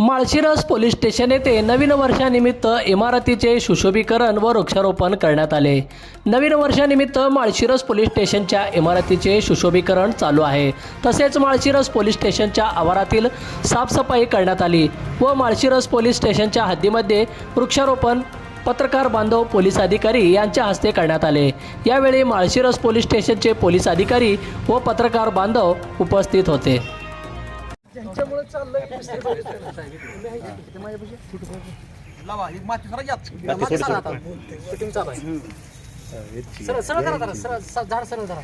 Malshiras police station येथे नवीन वर्षानिमित्त इमारतीचे सुशोभीकरण व वृक्षारोपण करण्यात आले. नवीन वर्षानिमित्त माळशिरस पोलीस स्टेशनच्या इमारतीचे सुशोभीकरण चालू आहे. तसेच माळशिरस पोलीस स्टेशनच्या आवारातील साफसफाई करण्यात आली व माळशिरस पोलीस स्टेशनच्या हद्दीमध्ये वृक्षारोपण पत्रकार बांधव पोलीस अधिकारी यांच्या हस्ते करण्यात आले. यावेळी माळशिरस पोलीस स्टेशनचे पोलीस अधिकारी व पत्रकार बांधव उपस्थित होते. लावा ही माती जरा यात. सरळ सरळ करा जरा सरळ स- झाड सरळ धरा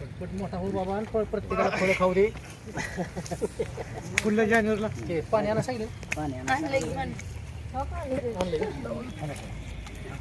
पटपट मोठा होऊ बाबा आणि प्रत्येकाला फळं खाऊ दे. फुलं जानेवारीला. ते पाणी सांगितलं.